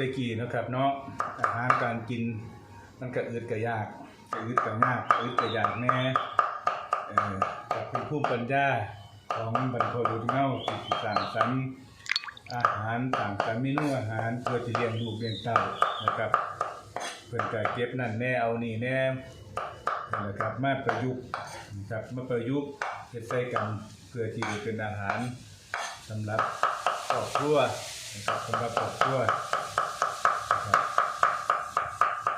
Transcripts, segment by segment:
ตะกี้นะครับเนาะอาหารการกินมันก็อึดก็ยากก็อึดก็ยากอึดก็ยากแน่เอ่อกับเป็นผู้ปัญญาของบรรพบุรุษเงาที่สร้างสรรค์อาหารต่างสรรเมนูอาหารเพื่อที่เลี้ยงลูกเลี้ยงเต้านะครับเพิ่นก็เก็บนั่นแน่เอานี่แน่นะครับมาประยุกต์นะครับมาประยุกต์เฮ็ดใส่กันเพื่อที่จะเป็นอาหารสำหรับครอบครัวนะครับสำหรับครอบครัวน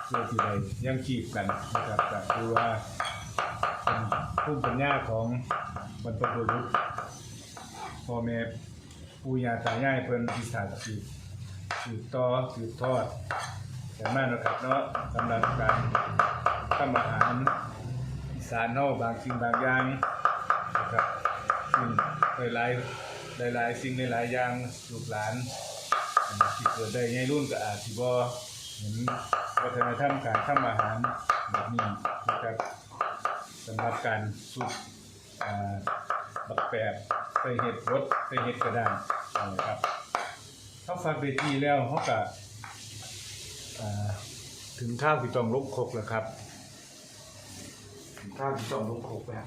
เพื่อที่ได้ยังชีพกันนะครับก็คือว่าเป็นภูมิปัญญาของบรรพบุรุษพ่อแม่ปู่ย่าตายายเพิ่นที่สานสืบสืบต่อสืบทอดอย่างมากนะครับเนาะสำหรับการทำอาหารอีสานเนาะบางสิ่งบางอย่างนะครับซึ่งหลายหลายหลายๆสิ่งหลายๆอย่างลูกหลานที่เกิดได้ในรุ่นก็อาจสิบ่เห็น วัฒนธรรมการทำอาหารแบบนี้นะครับสำหรับการสุกอ่าบักแปบใส่เห็ดรสใส่เห็ดกระด้างนะครับเขาฟังไปทีแล้วเขาก็ถึงข้าวที่ต้องลบคกแล้วครับถึงข้าวที่ต้องลบคกแล้ว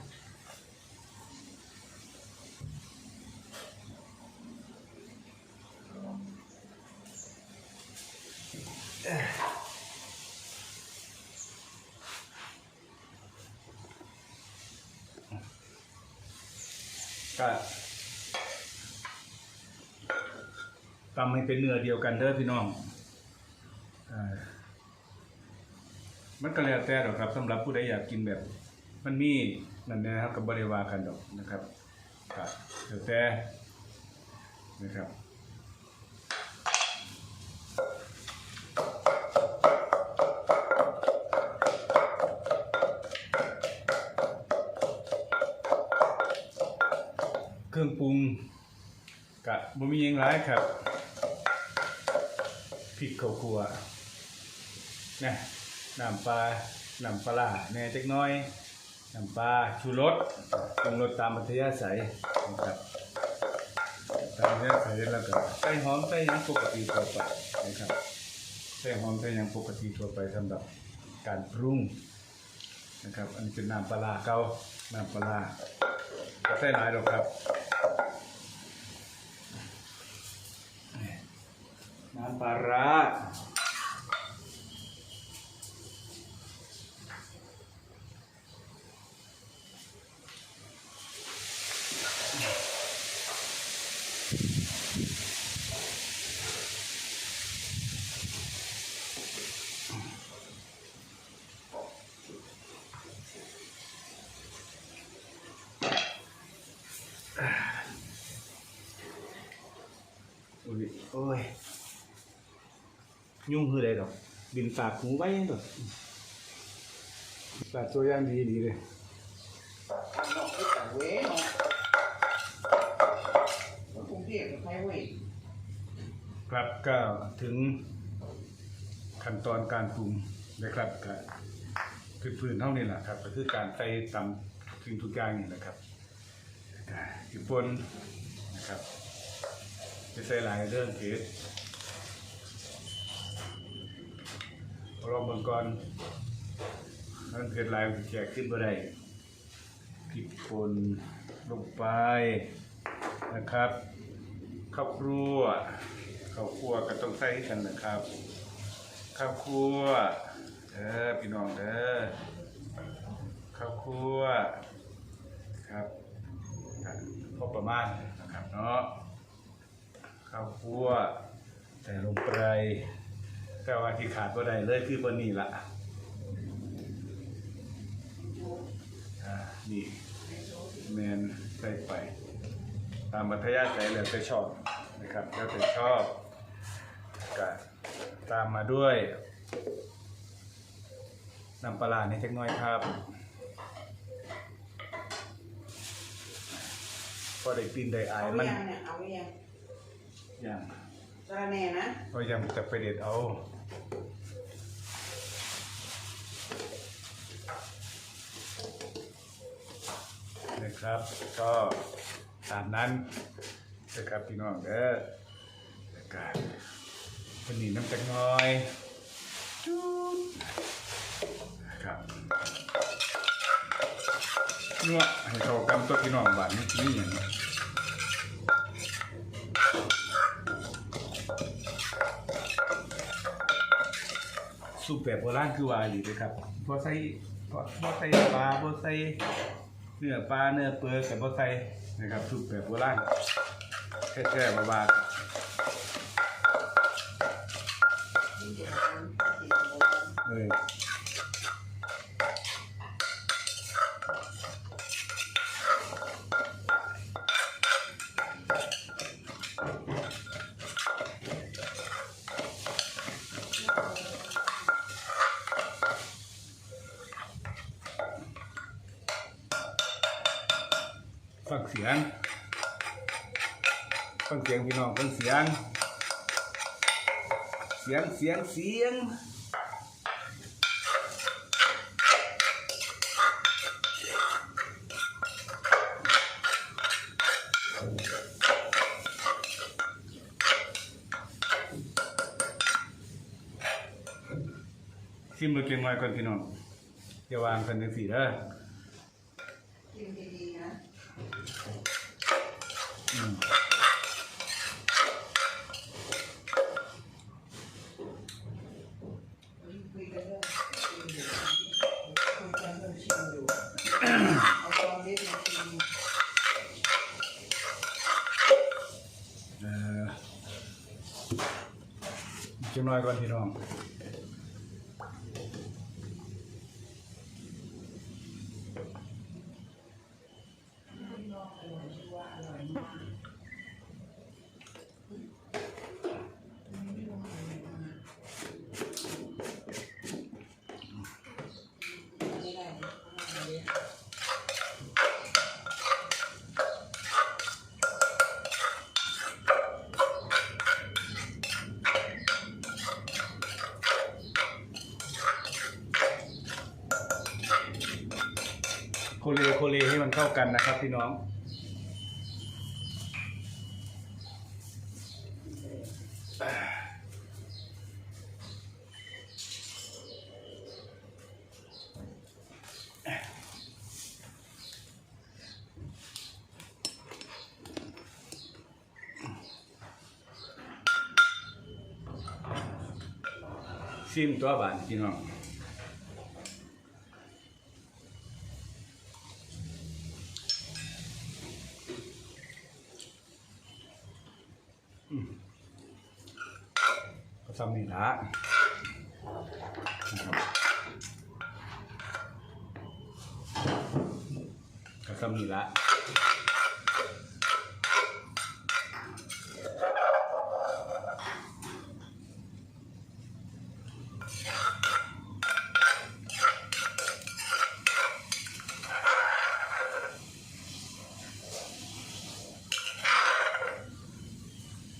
ก็ตำให้เป็นเนื้อเดียวกันเด้อพี่น้องอมันก็แล้วแต่หรอกครับสำหรับผู้ใดอยากกินแบบ มันมีนั่นนะครับกับบริวากันดอกนะครับครับแล้วแต่นะครับ เครื่องปรุงกะบ่มีหยังหลายครับพริกข้าวคั่วนะน้ำปลาน้ำปลาแหน่จักน้อยน้ำปลาชูรสปรุงรสตามอัธยาศัยนะครับตามอัธยาศัยแล้วก็ใส่หอมใส่ยังปกติทั่วไปนะครับใส่หอมใส่ยังปกติทั่วไปสำหรับการปรุง นะครับ อันนี้เป็นน้ำปลาร้าเก่าน้ำปลาร้าก็ใส่หลายดอกครับน้ำปลาร้า โอ้ยโอ้ย ยุ่งคืออะไรดอก บินฝากหูไว้ดอกฝากตัวย่างดีดีเลยทำนอกไปต่างเว้ยเนาะคนกรุงเทพกับใครเว้ยครับก็ถึงขั้นตอนการปรุงนะครับก็คือพื้นเท่านี้แหละครับก็คือการใส่ตำสิ่งทุกอย่างนี่แหละครับก็ญี่ปุ่นนะครับจะใส่หลายเรื่องเผ็ด ลองเบิ่งก่อนมันเผ็ดลายแจกขึ้นบ่ได้พริกป่นลงไปนะครับข้าวครัวข้าวครัวก็ต้องใส่กันนะครับข้าวครัวเด้อพี่น้องเด้อข้าวครัวครับพอประมาณนะครับเนาะข้าวครัวแต่ลงไป แต่ว่าที่ขาดบ่ได้เลยคือบ่นี้ละอ่านี่แมนใส่ไป ตามมัธยาศัยแล้วแต่ชอบนะครับแล้วแต่ชอบก็ตามมาด้วยน้ำปลาร้านี่จักหน้อยครับพอได้กลินได้อายเอามันยังเนี่ยเอายังอย่างสระแหน่นะพอยังจะไปเด็ดเอา นะครับก็ตามนั้นนะครับพี่น้องเด้อนะครับวันนี้น้ำจักน้อยจุ๊บครับนัวให้เขากันตัวพี่น้องบ้านนี้นี่อย่างนี้ สูปแบบโบราณคือว่าอยู่เลยครับพอใส่พอพอใส่ปลาพอใส่เนื้อปลาเนื้อเปื่อยกับพอใส่นะครับสูปแบบโบราณแค่ๆบาๆเออ ยงฟังเสียงพี่น้องฟังเสียง เสียงเสียงเสียงชิมรสเกงน้อยก่อนพี่น้องอย่าวางกันจังสี่เด้อ กินดีๆนะ อืม คุยกันเรื่องชิมอยู่คุยกันเรื่องชิมอยู่เอาตอนนี้มาชิม เอ่อเกง น้อยก่อนพี่น้องโคเลโค เข้ากันนะครับพี่น้องซิมตัวบานพี่น้อง ก็ทำนี่ละนะครับก็ทำนี่ละ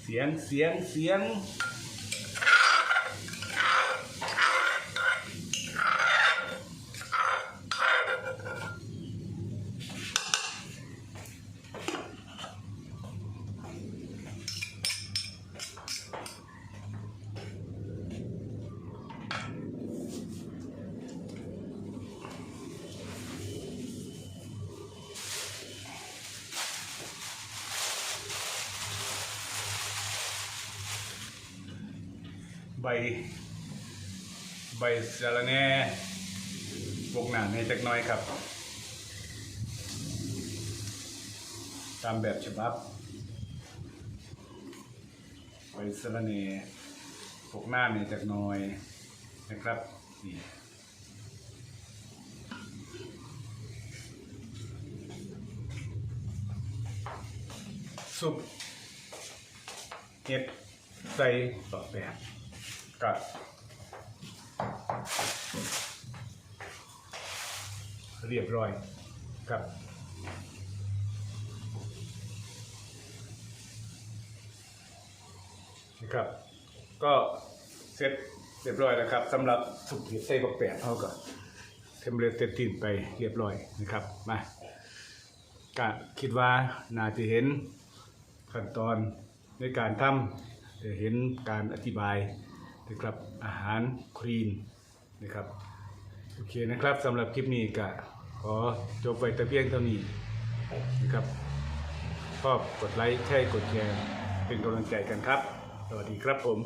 เสียง เสียง เสียง ใบใบสะระแหน่ปกหนาให้จักหน้อยครับ ตามแบบฉบับ ใบสะระแหน่ปกหน้าในจักหน้อยนะครับนี่ซุปเห็ดใส่ต่อแบบ กับเรียบร้อยครับนะครับ ก็เสร็จเรียบร้อยแล้วครับสำหรับสุกเห็ดใส่ตอกแบบเท่ากับเทมเพลตเต็มที่ไปเรียบร้อยนะครับมาก็คิดว่าน่าจะเห็นขั้นตอนในการทจะเห็นการอธิบาย นะครับอาหารครีนนะครับโอเคนะครับสำหรับคลิปนี้ก็ขอจบไปแต่เพียงเท่านี้นะครับชอบกดไลค์ใช่กดแชร์เป็นกำลังใจกันครับ สวัสดีครับผม